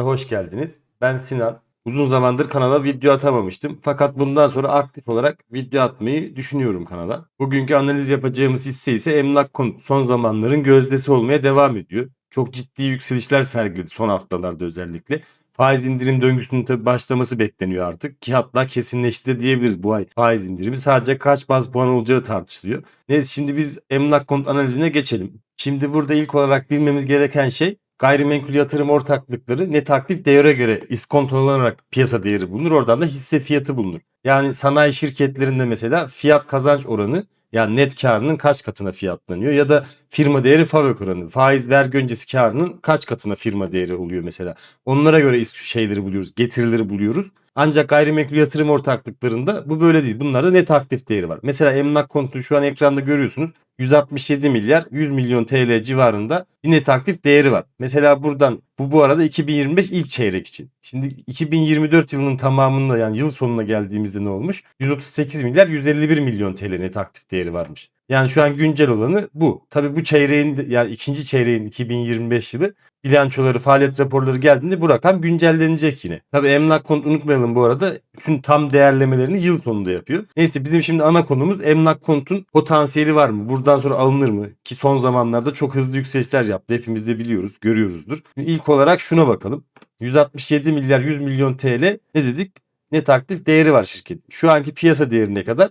Hoş geldiniz. Ben Sinan. Uzun zamandır kanala video atamamıştım. Fakat bundan sonra aktif olarak video atmayı düşünüyorum kanala. Bugünkü analiz yapacağımız hisse ise emlak konut son zamanların gözdesi olmaya devam ediyor. Çok ciddi yükselişler sergiledi son haftalarda özellikle. Faiz indirim döngüsünün tabii başlaması bekleniyor artık ki hatta kesinleşti diyebiliriz bu ay faiz indirimi sadece kaç baz puan olacağı tartışılıyor. Neyse şimdi biz emlak konut analizine geçelim. Şimdi burada ilk olarak bilmemiz gereken şey gayrimenkul yatırım ortaklıkları net aktif değere göre iskontrolanarak piyasa değeri bulunur. Oradan da hisse fiyatı bulunur. Yani sanayi şirketlerinde mesela fiyat kazanç oranı yani net karının kaç katına fiyatlanıyor ya da firma değeri fabrik oranı faiz vergi öncesi karının kaç katına firma değeri oluyor mesela. Onlara göre şeyleri buluyoruz getirileri buluyoruz. Ancak gayrimenkul yatırım ortaklıklarında bu böyle değil. Bunlarda net aktif değeri var. Mesela emlak konutu şu an ekranda görüyorsunuz. 167 milyar 100 milyon TL civarında bir net aktif değeri var. Mesela buradan bu bu arada 2025 ilk çeyrek için. Şimdi 2024 yılının tamamında yani yıl sonuna geldiğimizde ne olmuş? 138 milyar 151 milyon TL net aktif değeri varmış. Yani şu an güncel olanı bu. Tabi bu çeyreğin yani ikinci çeyreğin 2025 yılı bilançoları, faaliyet raporları geldiğinde bu rakam güncellenecek yine. Tabi emlak konut unutmayalım bu arada. Bütün tam değerlemelerini yıl sonunda yapıyor. Neyse bizim şimdi ana konumuz emlak konutun potansiyeli var mı? Buradan sonra alınır mı? Ki son zamanlarda çok hızlı yükselişler yaptı. Hepimiz de biliyoruz, görüyoruzdur. Şimdi ilk olarak şuna bakalım. 167 milyar 100 milyon TL ne dedik? Net aktif değeri var şirketin. Şu anki piyasa değeri ne kadar?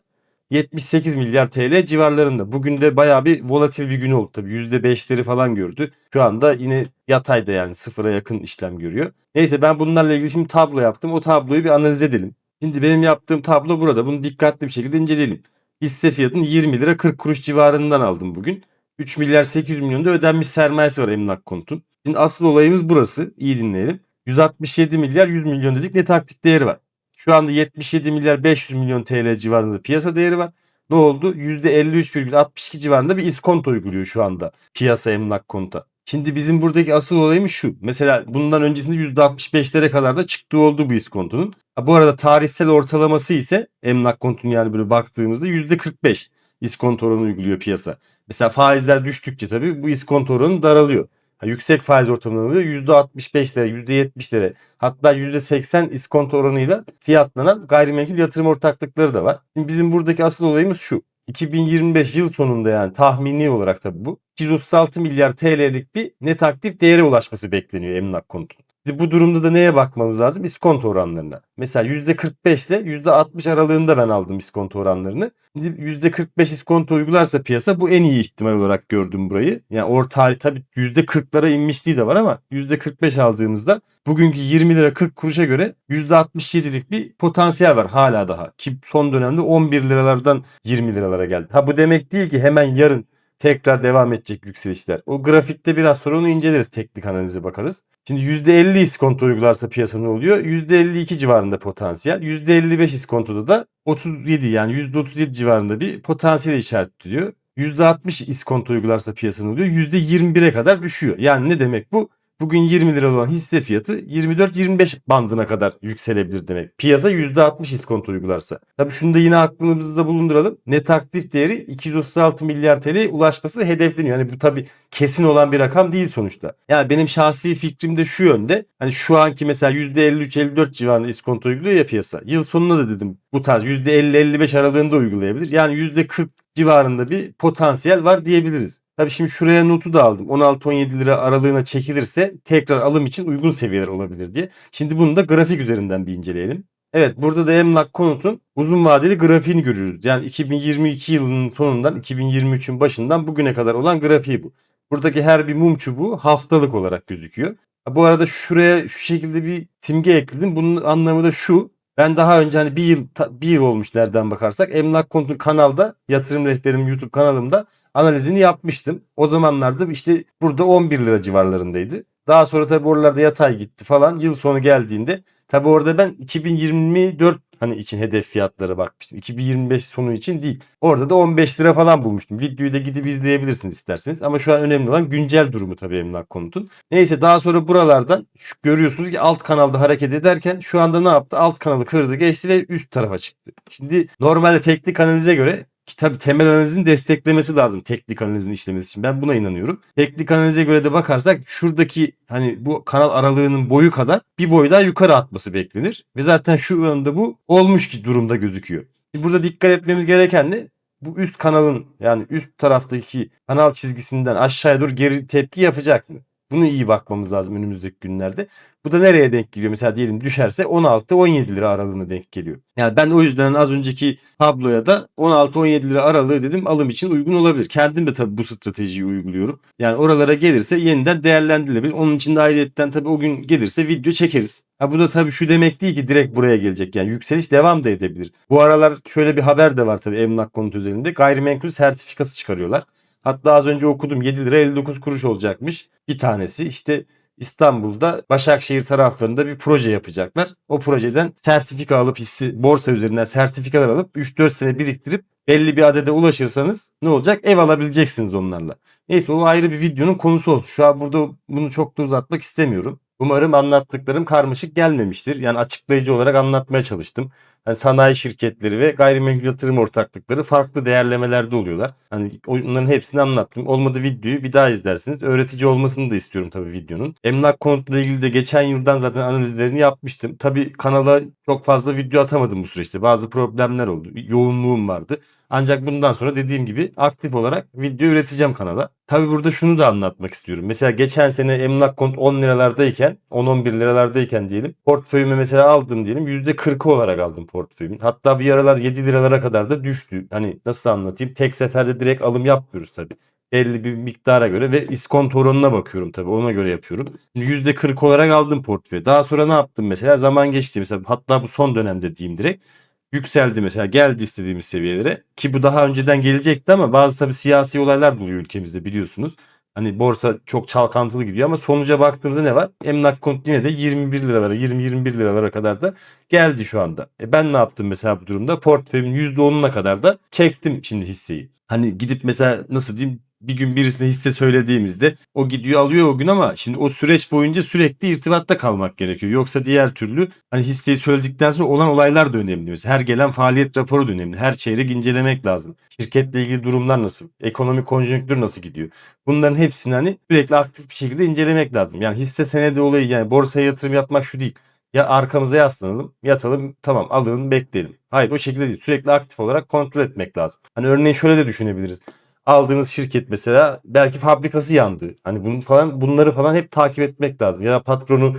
78 milyar TL civarlarında. Bugün de bayağı bir volatil bir gün oldu tabii. %5'leri falan gördü. Şu anda yine yatayda yani sıfıra yakın işlem görüyor. Neyse ben bunlarla ilgili şimdi tablo yaptım. O tabloyu bir analiz edelim. Şimdi benim yaptığım tablo burada. Bunu dikkatli bir şekilde inceleyelim. Hisse fiyatını 20 lira 40 kuruş civarından aldım bugün. 3 milyar 800 milyon da ödenmiş sermayesi var emlak konutun. Şimdi asıl olayımız burası. İyi dinleyelim. 167 milyar 100 milyon dedik net aktif değeri var. Şu anda 77 milyar 500 milyon TL civarında piyasa değeri var. Ne oldu? %53,62 civarında bir iskonto uyguluyor şu anda piyasa emlak konuta. Şimdi bizim buradaki asıl olayımız şu. Mesela bundan öncesinde %65'lere kadar da çıktığı oldu bu iskontonun. Bu arada tarihsel ortalaması ise emlak kontunun yani böyle baktığımızda %45 iskonto oranı uyguluyor piyasa. Mesela faizler düştükçe tabii bu iskonto oranı daralıyor. Yüksek faiz ortamından oluyor. %65'lere, %70'lere hatta %80 iskonto oranıyla fiyatlanan gayrimenkul yatırım ortaklıkları da var. Şimdi bizim buradaki asıl olayımız şu. 2025 yıl sonunda yani tahmini olarak tabii bu 236 milyar TL'lik bir net aktif değere ulaşması bekleniyor emlak konutun. Bu durumda da neye bakmamız lazım? İskonto oranlarına. Mesela %45 ile %60 aralığında ben aldım iskonto oranlarını. Şimdi %45 iskonto uygularsa piyasa bu en iyi ihtimal olarak gördüm burayı. Yani orta tabii %40'lara inmişliği de var ama %45 aldığımızda bugünkü 20 lira 40 kuruşa göre %67'lik bir potansiyel var hala daha. Ki son dönemde 11 liralardan 20 liralara geldi. Ha bu demek değil ki hemen yarın tekrar devam edecek yükselişler. O grafikte biraz sonra onu inceleriz. Teknik analize bakarız. Şimdi %50 iskonto uygularsa piyasa ne oluyor? %52 civarında potansiyel. %55 iskontoda da 37 yani %37 civarında bir potansiyel işaret ediyor. %60 iskonto uygularsa piyasa ne oluyor? %21'e kadar düşüyor. Yani ne demek bu? Bugün 20 lira olan hisse fiyatı 24-25 bandına kadar yükselebilir demek. Piyasa %60 iskonto uygularsa. Tabii şunu da yine aklımızda bulunduralım. Net aktif değeri 236 milyar TL'ye ulaşması hedefleniyor. Yani bu tabii kesin olan bir rakam değil sonuçta. Yani benim şahsi fikrim de şu yönde. Hani şu anki mesela %53-54 civarında iskonto uyguluyor ya piyasa. Yıl sonunda da dedim bu tarz %50-55 aralığında uygulayabilir. Yani %40 civarında bir potansiyel var diyebiliriz. Tabii şimdi şuraya notu da aldım. 16-17 lira aralığına çekilirse tekrar alım için uygun seviyeler olabilir diye. Şimdi bunu da grafik üzerinden bir inceleyelim. Evet burada da emlak konutun uzun vadeli grafiğini görüyoruz. Yani 2022 yılının sonundan 2023'ün başından bugüne kadar olan grafiği bu. Buradaki her bir mum çubuğu haftalık olarak gözüküyor. Bu arada şuraya şu şekilde bir simge ekledim. Bunun anlamı da şu. Ben daha önce hani bir yıl bir yıl olmuş nereden bakarsak emlak konutu kanalda yatırım rehberim YouTube kanalımda analizini yapmıştım. O zamanlarda işte burada 11 lira civarlarındaydı. Daha sonra tabii oralarda yatay gitti falan. Yıl sonu geldiğinde tabii orada ben 2024 hani için hedef fiyatlara bakmıştım. 2025 sonu için değil. Orada da 15 lira falan bulmuştum. Videoyu da gidip izleyebilirsiniz isterseniz. Ama şu an önemli olan güncel durumu tabii emlak konutun. Neyse daha sonra buralardan şu, görüyorsunuz ki alt kanalda hareket ederken şu anda ne yaptı? Alt kanalı kırdı geçti ve üst tarafa çıktı. Şimdi normalde teknik analize göre Ki tabii temel analizin desteklemesi lazım teknik analizin işlemesi için. Ben buna inanıyorum. Teknik analize göre de bakarsak şuradaki hani bu kanal aralığının boyu kadar bir boy daha yukarı atması beklenir. Ve zaten şu anda bu olmuş ki durumda gözüküyor. Burada dikkat etmemiz gereken de bu üst kanalın yani üst taraftaki kanal çizgisinden aşağıya doğru geri tepki yapacak mı? Bunu iyi bakmamız lazım önümüzdeki günlerde. Bu da nereye denk geliyor? Mesela diyelim düşerse 16-17 lira aralığına denk geliyor. Yani ben o yüzden az önceki tabloya da 16-17 lira aralığı dedim alım için uygun olabilir. Kendim de tabii bu stratejiyi uyguluyorum. Yani oralara gelirse yeniden değerlendirilebilir. Onun için de ayrıyetten tabii o gün gelirse video çekeriz. Ha bu da tabii şu demek değil ki direkt buraya gelecek. Yani yükseliş devam da edebilir. Bu aralar şöyle bir haber de var tabii emlak konut üzerinde. Gayrimenkul sertifikası çıkarıyorlar. Hatta az önce okudum 7 lira 59 kuruş olacakmış. Bir tanesi işte İstanbul'da Başakşehir taraflarında bir proje yapacaklar. O projeden sertifika alıp hissi borsa üzerinden sertifikalar alıp 3-4 sene biriktirip belli bir adede ulaşırsanız ne olacak? Ev alabileceksiniz onlarla. Neyse o ayrı bir videonun konusu olsun. Şu an burada bunu çok da uzatmak istemiyorum. Umarım anlattıklarım karmaşık gelmemiştir. Yani açıklayıcı olarak anlatmaya çalıştım. Yani sanayi şirketleri ve gayrimenkul yatırım ortaklıkları farklı değerlemelerde oluyorlar. Hani onların hepsini anlattım. Olmadı videoyu bir daha izlersiniz. Öğretici olmasını da istiyorum tabii videonun. Emlak konutla ilgili de geçen yıldan zaten analizlerini yapmıştım. Tabii kanala çok fazla video atamadım bu süreçte. Bazı problemler oldu. Yoğunluğum vardı. Ancak bundan sonra dediğim gibi aktif olarak video üreteceğim kanala. Tabi burada şunu da anlatmak istiyorum. Mesela geçen sene emlak konut 10 liralardayken 10-11 liralardayken diyelim. Portföyümü mesela aldım diyelim. %40'ı olarak aldım portföyümün. Hatta bir aralar 7 liralara kadar da düştü. Hani nasıl anlatayım? Tek seferde direkt alım yapmıyoruz tabi belli bir miktara göre ve iskonto oranına bakıyorum tabii ona göre yapıyorum. %40 olarak aldım portföyü. Daha sonra ne yaptım mesela zaman geçti mesela hatta bu son dönemde diyeyim direkt yükseldi mesela geldi istediğimiz seviyelere ki bu daha önceden gelecekti ama bazı tabii siyasi olaylar da oluyor ülkemizde biliyorsunuz. Hani borsa çok çalkantılı gidiyor ama sonuca baktığımızda ne var? Emlak konut yine de 21 liralara 20-21 liralara kadar da geldi şu anda. E ben ne yaptım mesela bu durumda? Portföyümün %10'una kadar da çektim şimdi hisseyi. Hani gidip mesela nasıl diyeyim bir gün birisine hisse söylediğimizde o gidiyor alıyor o gün ama şimdi o süreç boyunca sürekli irtibatta kalmak gerekiyor. Yoksa diğer türlü hani hisseyi söyledikten sonra olan olaylar da önemli. Mesela her gelen faaliyet raporu da önemli. Her çeyrek incelemek lazım. Şirketle ilgili durumlar nasıl? Ekonomik konjonktür nasıl gidiyor? Bunların hepsini hani sürekli aktif bir şekilde incelemek lazım. Yani hisse senedi olayı yani borsaya yatırım yapmak şu değil. Ya arkamıza yaslanalım, yatalım, tamam alın, bekleyelim. Hayır o şekilde değil. Sürekli aktif olarak kontrol etmek lazım. Hani örneğin şöyle de düşünebiliriz aldığınız şirket mesela belki fabrikası yandı. Hani bunu falan bunları falan hep takip etmek lazım. Ya da patronu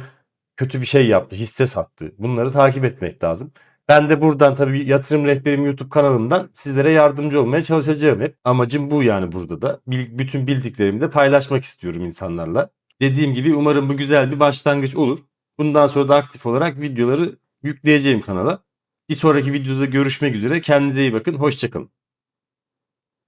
kötü bir şey yaptı, hisse sattı. Bunları takip etmek lazım. Ben de buradan tabii yatırım rehberim YouTube kanalımdan sizlere yardımcı olmaya çalışacağım hep. Amacım bu yani burada da. Bütün bildiklerimi de paylaşmak istiyorum insanlarla. Dediğim gibi umarım bu güzel bir başlangıç olur. Bundan sonra da aktif olarak videoları yükleyeceğim kanala. Bir sonraki videoda görüşmek üzere. Kendinize iyi bakın. Hoşçakalın.